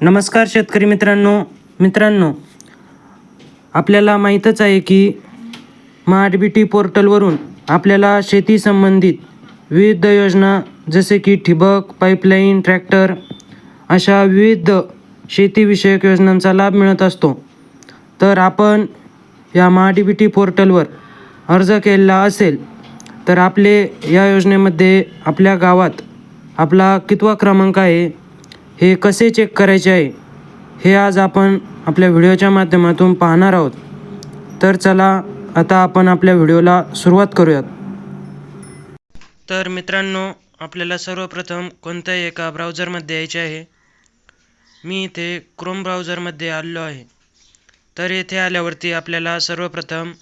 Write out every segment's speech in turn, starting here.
नमस्कार शेतकरी मित्रांनो. मित्रांनो आपल्याला माहीतच आहे की महा बी टी पोर्टलवरून आपल्याला शेती संबंधित विविध योजना जसे की ठिबक पाईपलाईन ट्रॅक्टर अशा विविध शेतीविषयक योजनांचा लाभ मिळत असतो. तर आपण या महा बी टी पोर्टलवर अर्ज केलेला असेल तर आपले या योजनेमध्ये आपल्या गावात आपला कितवा क्रमांक आहे? हे कसे चेक करायचे आहे हे आज आपण आपल्या व्हिडिओच्या माध्यमातून पाहणार आहोत. तर चला आता आपण आपल्या व्हिडिओला सुरुवात करूयात. तर मित्रांनो आपल्याला सर्वप्रथम कोणत्याही एका ब्राउझरमध्ये यायचे आहे. मी इथे क्रोम ब्राउझरमध्ये आलो आहे. तर येथे आल्यावरती आपल्याला सर्वप्रथम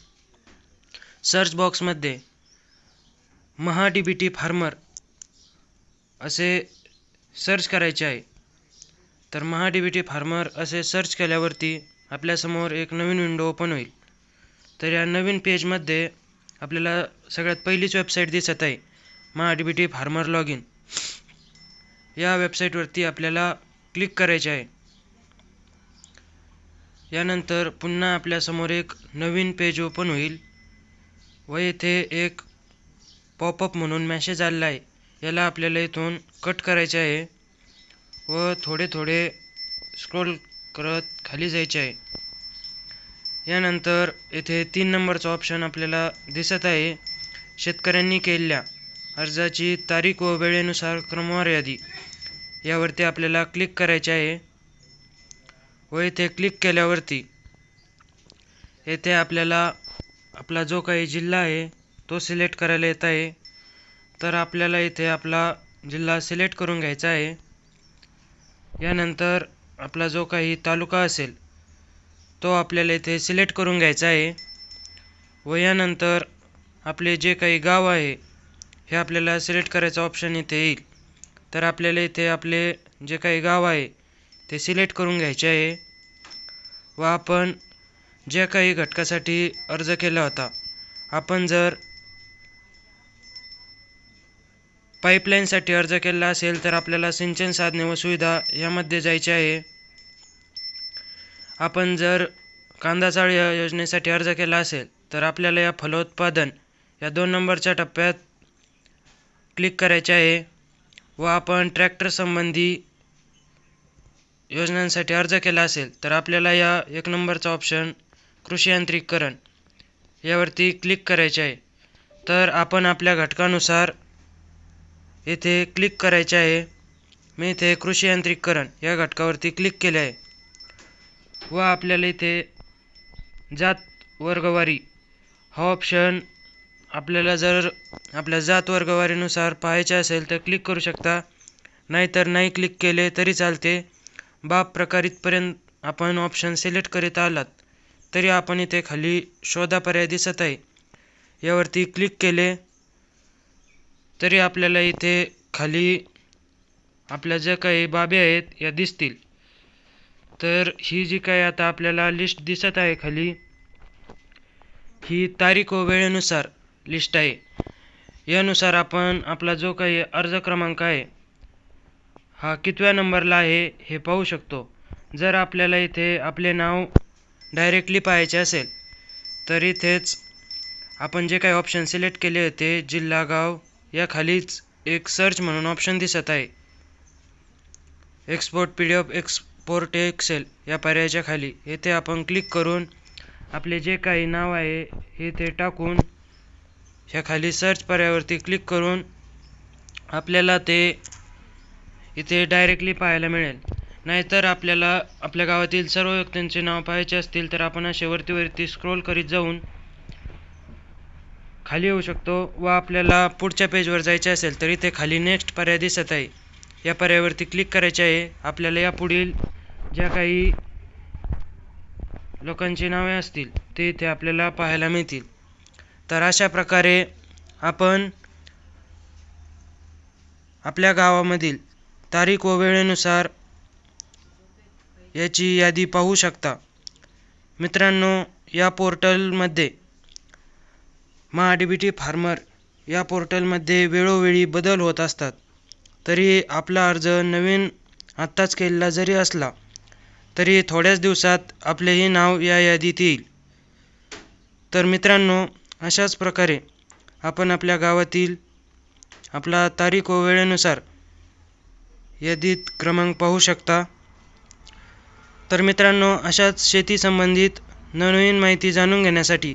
सर्च बॉक्समध्ये Maha D B T farmer असे सर्च करायचे आहे. तर Maha D B T farmer असे सर्च केल्यावरती आपल्यासमोर एक नवीन विंडो ओपन होईल. तर या नवीन पेजमध्ये आपल्याला सगळ्यात पहिलीच वेबसाईट दिसत आहे Maha D B T farmer log in या वेबसाईटवरती आपल्याला क्लिक करायचे आहे. यानंतर पुन्हा आपल्यासमोर एक नवीन पेज ओपन होईल व येथे एक पॉपअप म्हणून मॅसेज आलेला आहे. याला आपल्याला इथून कट करायचे आहे. व थोडे थोडे स्क्रोल करत खाली जायचे आहे. यानंतर येथे तीन नंबरचा ऑप्शन आपल्याला दिसत आहे. शेतकऱ्यांनी केलेल्या अर्जाची तारीख व वेळेनुसार क्रमवार यादी यावरती आपल्याला क्लिक करायचे आहे. व येथे क्लिक केल्यावरती येथे आपल्याला आपला जो काही जिल्हा आहे तो सिलेक्ट करायला येत आहे. तर आपल्याला इथे आपला जिल्हा सिलेक्ट करून घ्यायचा आहे. यानंतर आपला जो काही तालुका असेल तो आपल्याला इथे सिलेक्ट करून घ्यायचा आहे व यानंतर आपले जे काही गाव आहे हे आपल्याला सिलेक्ट करायचा ऑप्शन इथे येईल. तर आपल्याला इथे आपले जे काही गाव आहे ते सिलेक्ट करून घ्यायचे आहे व आपण ज्या काही घटकासाठी अर्ज केला होता आपण जर पाईपलाईनसाठी अर्ज केला असेल तर आपल्याला सिंचन साधने व सुविधा यामध्ये जायचे आहे. आपण जर कांदा चाळ या योजनेसाठी अर्ज केला असेल तर आपल्याला या फलोत्पादन या दोन नंबरच्या टप्प्यात क्लिक करायचे आहे व आपण ट्रॅक्टर संबंधी योजनांसाठी अर्ज केला असेल तर आपल्याला या एक नंबरचा ऑप्शन कृषी यांत्रिकरण यावरती क्लिक करायचे आहे. तर आपण आपल्या घटकानुसार येथे क्लिक करायचे आहे. मी इथे कृषी यांत्रिकरण या घटकावरती क्लिक केले आहे. व आपल्याला इथे जात वर्गवारी हा ऑप्शन आपल्याला जर आपल्या जात वर्गवारीनुसार पाहायचे असेल तर क्लिक करू शकता. नाहीतर नाही क्लिक केले तरी चालते. बाब प्रकार इथपर्यंत आपण ऑप्शन सिलेक्ट करीत आलात तरी आपण इथे खाली शोधा पर्याय दिसत आहे. यावरती क्लिक केले. तरी आपल्याला इथे खाली आपल्या ज्या काही बाबी आहेत या दिसतील. तर ही जी काही आता आपल्याला लिस्ट दिसत आहे खाली ही तारीख व वेळेनुसार लिस्ट आहे. यानुसार आपण आपला जो काही अर्ज क्रमांक आहे हा कितव्या नंबरला आहे हे पाहू शकतो. जर आपल्याला इथे आपले नाव डायरेक्टली पाहायचे असेल तर इथेच आपण जे काही ऑप्शन सिलेक्ट केले होते जिल्हा गाव या खालीच एक सर्च म्हणून ऑप्शन दिसत आहे. Export P D F export Excel या पर्यायाच्या खाली. येथे आपण क्लिक करून आपले जे काही नाव आहे हे ते टाकून ह्या खाली सर्च पर्यायावरती क्लिक करून आपल्याला ते इथे डायरेक्टली पाहायला मिळेल. नाहीतर आपल्याला आपल्या गावातील सर्व व्यक्तींचे नाव पाहायचे असतील तर आपण असे वरती वरती स्क्रोल करीत जाऊन खाली येऊ शकतो व आपल्याला पुढच्या पेजवर जायचे असेल तर इथे खाली नेक्स्ट पर्याय दिसत आहे. या पर्यायावरती क्लिक करायचे आहे. आपल्याला यापुढील ज्या काही लोकांची नावे असतील ते इथे आपल्याला पाहायला मिळतील. तर अशा प्रकारे आपण आपल्या गावामधील तारीख व वेळेनुसार याची यादी पाहू शकता. मित्रांनो या पोर्टलमध्ये Maha D B T farmer या पोर्टलमध्ये वेळोवेळी बदल होत असतात. तरी आपला अर्ज नवीन आत्ताच केलेला जरी असला तरी थोड्याच दिवसात आपलेही नाव या यादीत येईल. तर मित्रांनो अशाच प्रकारे आपण आपल्या गावातील आपला तारीख व वेळेनुसार यादीत क्रमांक पाहू शकता. तर मित्रांनो अशाच शेतीसंबंधित नवनवीन माहिती जाणून घेण्यासाठी